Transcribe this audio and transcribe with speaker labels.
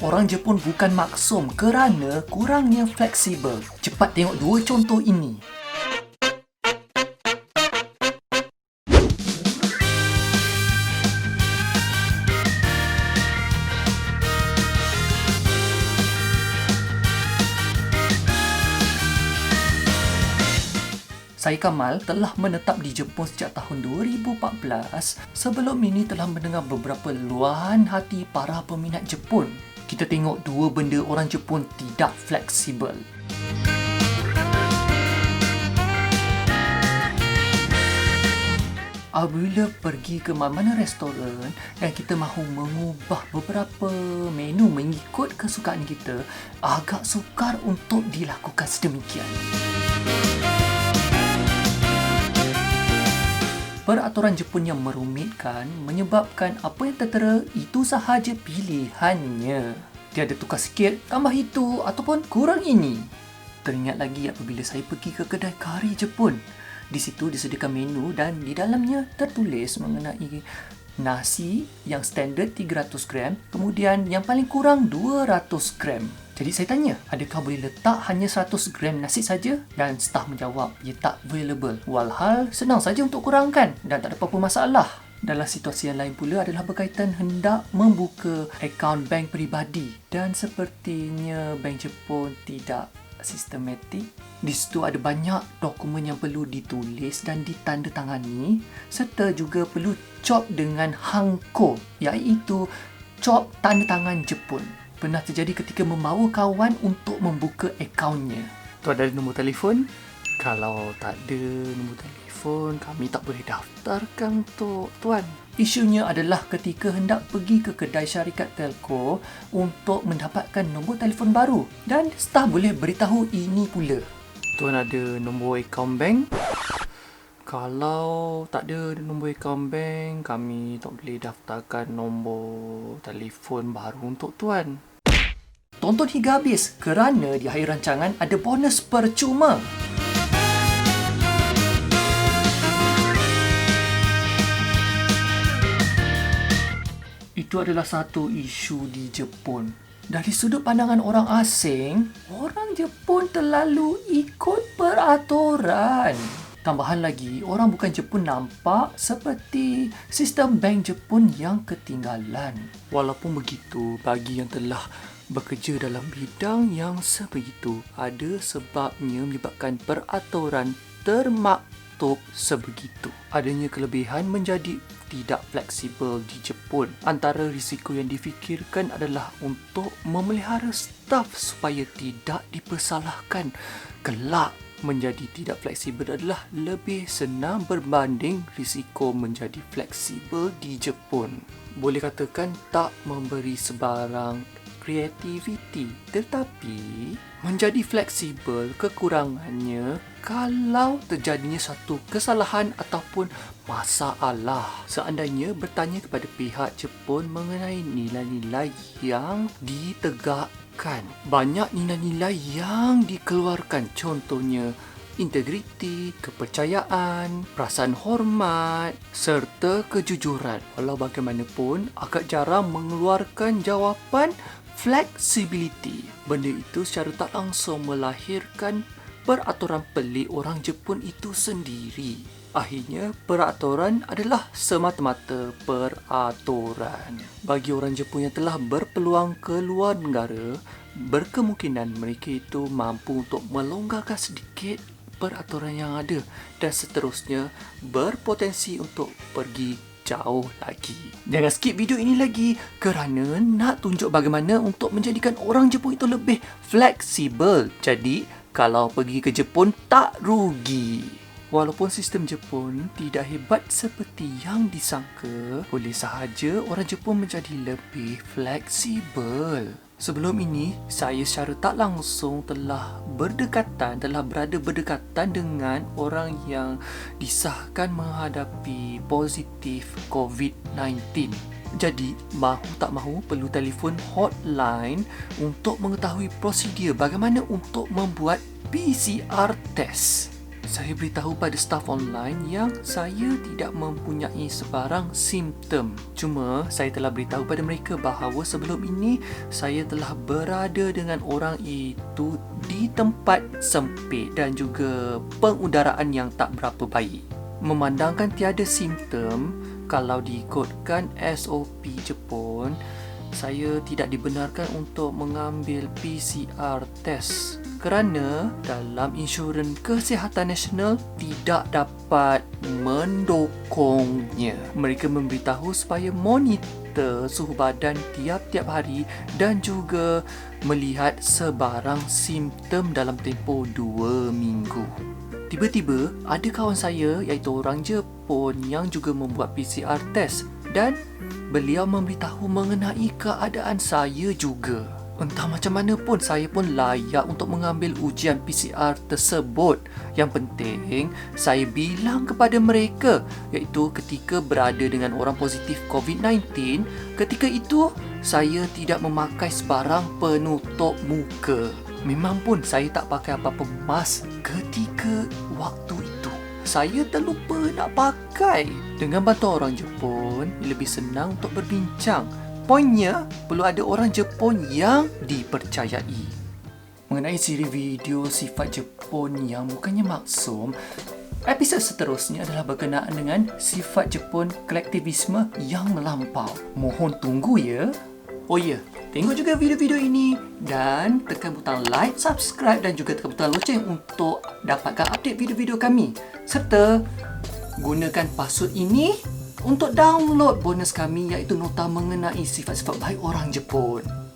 Speaker 1: orang Jepun bukan maksum kerana kurangnya fleksibel. Cepat tengok dua contoh ini. Saya Kamal telah menetap di Jepun sejak tahun 2014. Sebelum ini telah mendengar beberapa luahan hati para peminat Jepun. Kita tengok dua benda orang Jepun tidak fleksibel. Apabila pergi ke mana-mana restoran dan kita mahu mengubah beberapa menu mengikut kesukaan kita, agak sukar untuk dilakukan sedemikian. Peraturan Jepun yang merumitkan menyebabkan apa yang tertera itu sahaja pilihannya. Tiada tukar sikit, tambah itu ataupun kurang ini. Teringat lagi apabila saya pergi ke kedai kari Jepun. Di situ disediakan menu dan di dalamnya tertulis mengenai nasi yang standard 300 gram, kemudian yang paling kurang 200 gram. Jadi saya tanya, adakah boleh letak hanya 100 gram nasi saja? Dan staf menjawab, ia tak available. Walhal, senang saja untuk kurangkan dan tak ada apa-apa masalah. Dalam situasi yang lain pula adalah berkaitan hendak membuka akaun bank peribadi dan sepertinya bank Jepun tidak sistematik. Di situ ada banyak dokumen yang perlu ditulis dan ditandatangani serta juga perlu cop dengan hangko iaitu cop tanda tangan Jepun. Pernah terjadi ketika membawa kawan untuk membuka akaunnya. Tu ada nombor telefon. Kalau tak ada nombor telefon, kami tak boleh daftarkan untuk tuan. Isunya adalah ketika hendak pergi ke kedai syarikat telco untuk mendapatkan nombor telefon baru dan staf boleh beritahu ini pula. Tuan ada nombor akaun bank? Kalau tak ada nombor akaun bank, kami tak boleh daftarkan nombor telefon baru untuk tuan. Tonton hingga habis kerana di akhir rancangan ada bonus percuma. Itu adalah satu isu di Jepun. Dari sudut pandangan orang asing, orang Jepun terlalu ikut peraturan. Tambahan lagi, orang bukan Jepun nampak seperti sistem bank Jepun yang ketinggalan. Walaupun begitu, bagi yang telah bekerja dalam bidang yang sebegitu, ada sebabnya menyebabkan peraturan termaktub sebegitu. Adanya kelebihan menjadi tidak fleksibel di Jepun. Antara risiko yang difikirkan adalah untuk memelihara staf supaya tidak dipersalahkan. Kelak menjadi tidak fleksibel adalah lebih senang berbanding risiko menjadi fleksibel di Jepun. Boleh katakan tak memberi sebarang kreativiti tetapi menjadi fleksibel kekurangannya kalau terjadinya satu kesalahan ataupun masalah. Seandainya bertanya kepada pihak Jepun mengenai nilai-nilai yang ditegakkan. Banyak nilai-nilai yang dikeluarkan. Contohnya integriti, kepercayaan, perasaan hormat serta kejujuran. Walau bagaimanapun, agak jarang mengeluarkan jawapan flexibility. Benda itu secara tak langsung melahirkan peraturan pelik orang Jepun itu sendiri. Akhirnya, peraturan adalah semata-mata peraturan. Bagi orang Jepun yang telah berpeluang ke luar negara, berkemungkinan mereka itu mampu untuk melonggarkan sedikit peraturan yang ada dan seterusnya berpotensi untuk pergi jauh lagi. Jangan skip video ini lagi kerana nak tunjuk bagaimana untuk menjadikan orang Jepun itu lebih fleksibel. Jadi, kalau pergi ke Jepun tak rugi. Walaupun sistem Jepun tidak hebat seperti yang disangka, boleh sahaja orang Jepun menjadi lebih fleksibel. Sebelum ini, saya secara tak langsung telah berdekatan, telah berada berdekatan dengan orang yang disahkan menghadapi positif COVID-19. Jadi, mahu tak mahu perlu telefon hotline untuk mengetahui prosedur bagaimana untuk membuat PCR test. Saya beritahu pada staf online yang saya tidak mempunyai sebarang simptom. Cuma saya telah beritahu pada mereka bahawa sebelum ini saya telah berada dengan orang itu di tempat sempit dan juga pengudaraan yang tak berapa baik. Memandangkan tiada simptom, kalau diikutkan SOP Jepun, saya tidak dibenarkan untuk mengambil PCR test kerana dalam insurans kesihatan nasional tidak dapat mendukungnya. Mereka memberitahu supaya monitor suhu badan tiap-tiap hari dan juga melihat sebarang simptom dalam tempoh dua minggu. Tiba-tiba ada kawan saya iaitu orang Jepun yang juga membuat PCR test dan beliau memberitahu mengenai keadaan saya juga. Entah macam mana pun saya pun layak untuk mengambil ujian PCR tersebut. Yang penting saya bilang kepada mereka iaitu ketika berada dengan orang positif COVID-19, ketika itu saya tidak memakai sebarang penutup muka. Memang pun saya tak pakai apa-apa mask ketika waktu itu. Saya terlupa nak pakai. Dengan bantuan orang Jepun, lebih senang untuk berbincang. Poinnya, perlu ada orang Jepun yang dipercayai. Mengenai siri video sifat Jepun yang bukannya maksum, episod seterusnya adalah berkenaan dengan sifat Jepun kolektivisme yang melampau. Mohon tunggu ya. Oh ya, tengok juga video-video ini dan tekan butang like, subscribe dan juga tekan butang loceng untuk dapatkan update video-video kami. Serta gunakan password ini untuk download bonus kami iaitu nota mengenai sifat-sifat baik orang Jepun.